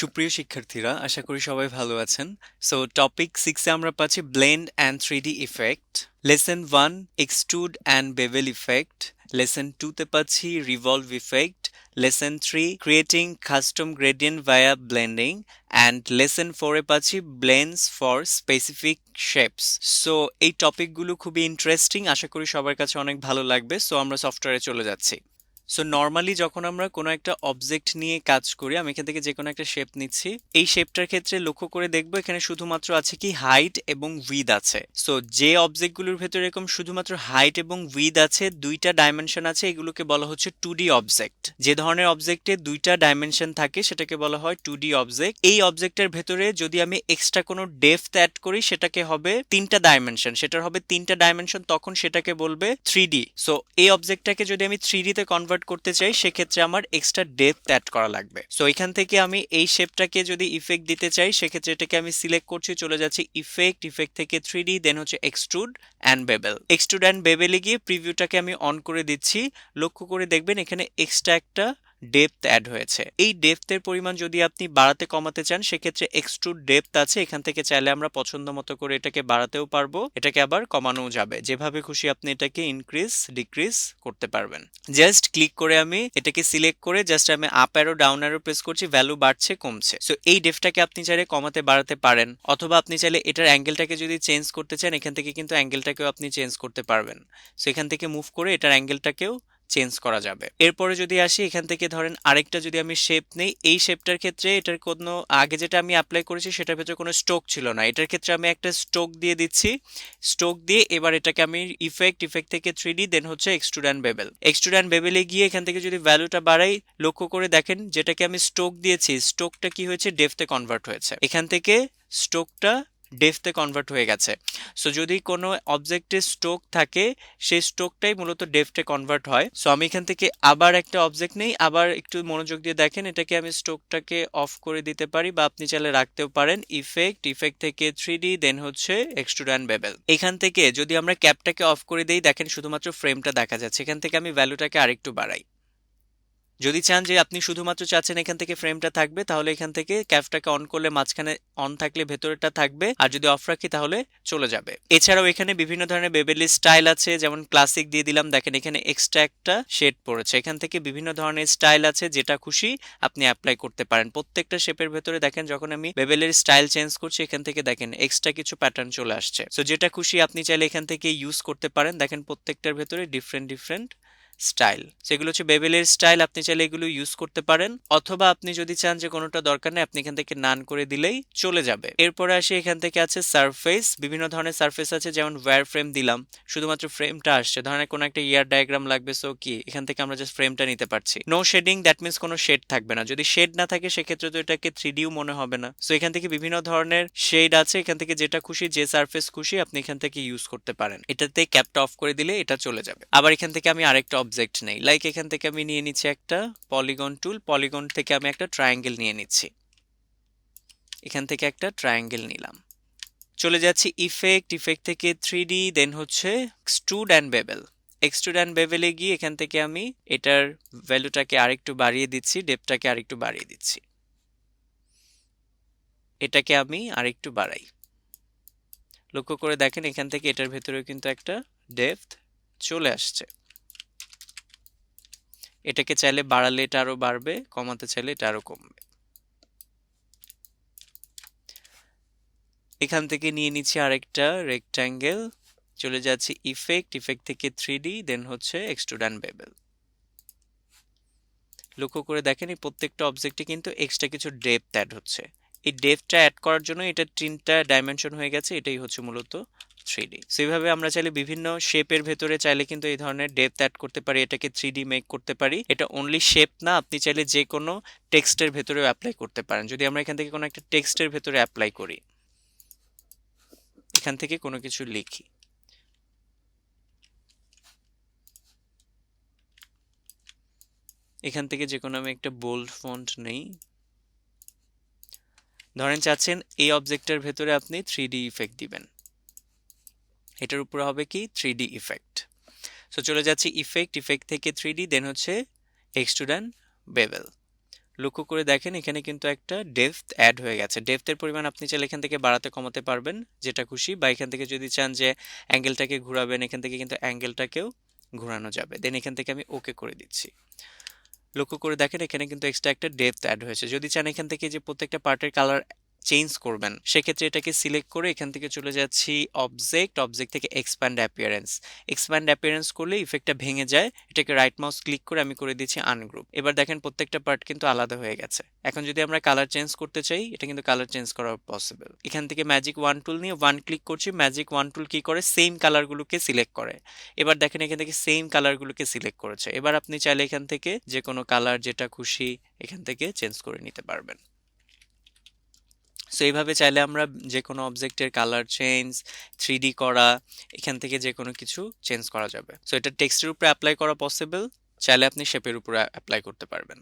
সুপ্রিয় শিক্ষার্থীরা, আশা করি সবাই ভালো আছেন। সো টপিক সিক্সে আমরা পাচ্ছি blend and three D effect lesson one extrude and bevel effect lesson টুতে পাচ্ছি revolve effect lesson three creating custom gradient via blending and lesson ফোরে পাচ্ছি blends for specific shapes so এই টপিকগুলো খুবই ইন্টারেস্টিং আশা করি সবার কাছে অনেক ভালো লাগবে। সো আমরা সফটওয়্যারে চলে যাচ্ছি। সো নর্মালি যখন আমরা কোনো একটা অবজেক্ট নিয়ে কাজ করি, আমি এখান থেকে যে কোনো একটা শেপ নিচ্ছি, এই শেপটার ক্ষেত্রে লক্ষ্য করে দেখব এখানে শুধুমাত্র আছে কি হাইট এবং উইদ আছে। সো যে অবজেক্টগুলোর ভেতরে এরকম শুধুমাত্র হাইট এবং উইদ আছে, দুইটা ডাইমেনশন আছে, এগুলোকে বলা হচ্ছে টু ডি অবজেক্ট যে ধরনের অবজেক্টে দুইটা ডাইমেনশন থাকে, সেটাকে বলা হয় টু ডি অবজেক্ট এই অবজেক্টের ভেতরে যদি আমি এক্সট্রা কোনো ডেপথ অ্যাড করি, সেটাকে হবে তিনটা ডাইমেনশন সেটার হবে তিনটা ডাইমেনশন তখন সেটাকে বলবে থ্রি ডি সো এই অবজেক্টটাকে যদি আমি থ্রি ডিতে কনভার্ট করতে চাই, সেক্ষেত্রে আমার এক্সট্রা ডেপথ অ্যাড করা লাগবে। সো এখান থেকে আমি এই শেপটাকে যদি ইফেক্ট দিতে চাই, সেক্ষেত্রে এটাকে আমি সিলেক্ট করছি, চলে যাচ্ছি ইফেক্ট ইফেক্ট থেকে থ্রি ডি দেন হচ্ছে extrude and bevel extrude and বেবেলে গিয়ে প্রিভিউটাকে আমি অন করে দিচ্ছি। লক্ষ্য করে দেখবেন এখানে এক্সট্রা একটা ডেপথ অ্যাড হয়েছে। এই ডেপথের পরিমাণ যদি আপনি বাড়াতে কমাতে চান, সেক্ষেত্রে এক্সট্রুড ডেপথ আছে। এখান থেকে চাইলে আমরা পছন্দ মতো করে এটাকে বাড়াতেও পারব। এটাকে আবার কমানোও যাবে। যেভাবে খুশি আপনি এটাকে ইনক্রিজ ডিক্রিজ করতে পারবেন। জাস্ট ক্লিক করে আমি এটাকে সিলেক্ট করে জাস্ট আমি up arrow down arrow press করছি ভ্যালু বাড়ছে, কমছে। সো এই ডেপটাকে আপনি চাইলে কমাতে, বাড়াতে পারেন। অথবা আপনি চাইলে এটার অ্যাঙ্গেলটাকে যদি চেঞ্জ করতে চান, এখান থেকে কিন্তু অ্যাঙ্গেলটাকেও আপনি চেঞ্জ করতে পারবেন। সো এখান থেকে মুভ করে এটার অ্যাঙ্গেলটাকেও চেঞ্জ করা যাবে। এরপরে যদি আসি, এখান থেকে ধরেন আরেকটা যদি আমি শেপ নেই, এই শেপটার ক্ষেত্রে এটার কোনো, আগে যেটা আমি অ্যাপ্লাই করেছি সেটার ভেতরে কোনো স্ট্রোক ছিল না। এটার ক্ষেত্রে আমি একটা স্ট্রোক দিয়ে দিচ্ছি। স্ট্রোক দিয়ে এবার এটাকে আমি ইফেক্ট ইফেক্ট থেকে থ্রি ডি দেন হচ্ছে extrude and bevel extrude and বেবেলে গিয়ে এখান থেকে যদি ভ্যালুটা বাড়াই, লক্ষ্য করে দেখেন যেটাকে আমি স্ট্রোক দিয়েছি স্ট্রোকটা কি হয়েছে? ডেফতে কনভার্ট হয়েছে। এখান থেকে স্ট্রোকটা ডেফতে কনভার্ট হয়ে গেছে। সো যদি কোনো অবজেক্টে স্টোক থাকে, সেই স্টোকটাই মূলত ডেফটে কনভার্ট হয়। সো আমি এখান থেকে আবার একটা অবজেক্ট নেই, আবার একটু মনোযোগ দিয়ে দেখেন, এটাকে আমি স্টোকটাকে অফ করে দিতে পারি বা আপনি চাইলে রাখতেও পারেন। ইফেক্ট ইফেক্ট থেকে থ্রি ডি দেন হচ্ছে এক্সট্রুড অ্যান্ড বেবেল এখান থেকে যদি আমরা ক্যাপটাকে অফ করে দিই, দেখেন শুধুমাত্র ফ্রেমটা দেখা যাচ্ছে। এখান থেকে আমি ভ্যালুটাকে আরেকটু বাড়াই। যদি চান যে আপনি শুধুমাত্র চাচ্ছেন এখান থেকে ফ্রেমটা থাকবে, তাহলে এখান থেকে ক্যাফটাকে অন করলে মাঝখানে অন থাকলে ভেতরেটা থাকবে, আর যদি অফ রাখি তাহলে চলে যাবে। এছাড়াও এখানে বিভিন্ন ধরনের বেবেলি স্টাইল আছে, যেমন ক্লাসিক দিয়ে দিলাম, দেখেন এখানে এক্সট্রা একটা শেড পড়েছে। এখান থেকে বিভিন্ন ধরনের স্টাইল আছে, যেটা খুশি আপনি অ্যাপ্লাই করতে পারেন। প্রত্যেকটা শেপের ভেতরে দেখেন, যখন আমি বেবেলের স্টাইল চেঞ্জ করছি, এখান থেকে দেখেন এক্সট্রা কিছু প্যাটার্ন চলে আসছে। সো যেটা খুশি আপনি চাইলে এখান থেকে ইউজ করতে পারেন। দেখেন প্রত্যেকটার ভেতরে ডিফারেন্ট ডিফারেন্ট স্টাইল। সেগুলো হচ্ছে বেবেলের স্টাইল, আপনি চাইলে এগুলো ইউজ করতে পারেন। অথবা আপনি যদি চান যে কোনোটা দরকার নেই, আপনি এখান থেকে নান করে দিলেই চলে যাবে। এরপরে আসি এখান থেকে আছে সারফেস বিভিন্ন ধরনের সারফেস আছে, যেমন ওয়্যার ফ্রেম দিলাম। শুধুমাত্র ফ্রেমটা আসছে। ধরেন কোনো একটা ইয়ার ডায়াগ্রাম লাগবে সো কি? এখান থেকে আমরা জাস্ট ফ্রেমটা নিতে পারছি। নো শেডিং দ্যাট মিনস কোনো শেড থাকবে না। যদি শেড না থাকে, সেক্ষেত্রে তো এটাকে থ্রি ডিও মনে হবে না। সো এখান থেকে বিভিন্ন ধরনের শেড আছে। এখান থেকে যেটা খুশি, যে সারফেস খুশি, আপনি এখান থেকে ইউজ করতে পারেন। এটাতে ক্যাপটা অফ করে দিলে এটা চলে যাবে। আবার এখান থেকে আমি আরেকটা অবজেক্ট নেই। লাইক এখান থেকে আমি নিয়ে নিচ্ছি একটা পলিগন টুল পলিগন থেকে আমি একটা ট্রায়াঙ্গেল নিয়ে নিচ্ছি। এখান থেকে একটা ট্রায়াঙ্গেল নিলাম। চলে যাচ্ছি ইফেক্ট ইফেক্ট থেকে থ্রি দেন হচ্ছে extrude and bevel extrude and বেবেলে গিয়ে এখান থেকে আমি এটার ভ্যালুটাকে আরেকটু বাড়িয়ে দিচ্ছি ডেপটাকে আরেকটু বাড়িয়ে দিচ্ছি। এটাকে আমি আরেকটু বাড়াই। লক্ষ্য করে দেখেন এখান থেকে এটার ভেতরেও কিন্তু একটা ডেপথ চলে আসছে। এটাকে চাইলে বাড়ালে এটা আরও বাড়বে, কমাতে চাইলে এটা আরও কমবে। এখান থেকে নিয়ে নিচ্ছি আরেকটা রেক্ট্যাঙ্গেল চলে যাচ্ছে ইফেক্ট ইফেক্ট থেকে থ্রি দেন হচ্ছে এক্সট্রুড অ্যান্ড বেবেল লক্ষ্য করে দেখেন, এই প্রত্যেকটা অবজেক্টে কিন্তু এক্সট্রা কিছু ডেপথ অ্যাড হচ্ছে। এই ডেপথটা অ্যাড করার জন্য এটা তিনটা ডাইমেনশন হয়ে গেছে, এটাই হচ্ছে মূলত থ্রি ডি সেইভাবে আমরা চাইলে বিভিন্ন শেপের ভেতরে চাইলে কিন্তু এই ধরনের ডেপথ অ্যাড করতে পারি, এটাকে থ্রি মেক করতে পারি। এটা অনলি শেপ না, আপনি চাইলে যে কোনো টেক্সটের ভেতরেও অ্যাপ্লাই করতে পারেন। যদি আমরা এখান থেকে কোনো একটা টেক্সটের ভেতরে অ্যাপ্লাই করি, এখান থেকে কোনো কিছু লিখি। এখান থেকে যে কোনো আমি একটা বোল্ড ফন্ট নেই। ধরেন চাচ্ছেন এই অবজেক্টের ভেতরে আপনি থ্রি ইফেক্ট দিবেন। এটার উপরে হবে কি? থ্রি ডি ইফেক্ট সো চলে যাচ্ছি ইফেক্ট ইফেক্ট থেকে থ্রি ডি দেন হচ্ছে এক্সট্রুড অ্যান্ড বেবেল লক্ষ্য করে দেখেন, এখানে কিন্তু একটা ডেপথ অ্যাড হয়ে গেছে। ডেপথের পরিমাণ আপনি চাইলে এখান থেকে বাড়াতে, কমাতে পারবেন, যেটা খুশি, বা এখান থেকে যদি চান যে অ্যাঙ্গেলটাকে ঘোরাবেন, এখান থেকে কিন্তু অ্যাঙ্গেলটাকেও ঘোরানো যাবে। দেন এখান থেকে আমি ওকে করে দিচ্ছি। লক্ষ্য করে দেখেন, এখানে কিন্তু এক্সট্রা একটা ডেপথ অ্যাড হয়েছে। যদি চান এখান থেকে যে প্রত্যেকটা পার্টের কালার চেঞ্জ করবেন। সেক্ষেত্রে এটাকে সিলেক্ট করে এখান থেকে চলে যাচ্ছি অবজেক্ট অবজেক্ট থেকে এক্সপ্যান্ড অ্যাপিয়ারেন্স এক্সপ্যান্ড অ্যাপিয়ারেন্স করলে ইফেক্টটা ভেঙে যায়। এটাকে রাইট মাউস ক্লিক করে আমি করে দিচ্ছি আনগ্রুপ এবার দেখেন প্রত্যেকটা পার্ট কিন্তু আলাদা হয়ে গেছে। এখন যদি আমরা কালার চেঞ্জ করতে চাই, এটা কিন্তু কালার চেঞ্জ করা পসিবল এখান থেকে ম্যাজিক ওয়ান টুল নিয়ে ওয়ান ক্লিক করছি ম্যাজিক ওয়ান টুল কি করে? সেম কালারগুলোকে সিলেক্ট করে। এবার দেখেন এখান থেকে সেম কালারগুলোকে সিলেক্ট করেছে। এবার আপনি চাইলে এখান থেকে যে কোনো কালার যেটা খুশি এখান থেকে চেঞ্জ করে নিতে পারবেন। সো এইভাবে চাইলে আমরা যে কোনো অবজেক্টের কালার চেঞ্জ থ্রি করা, এখান থেকে যে কোনো কিছু চেঞ্জ করা যাবে। সো এটা টেক্সটের উপরে অ্যাপ্লাই করা পসিবল চাইলে আপনি শেপের উপরে অ্যাপ্লাই করতে পারবেন।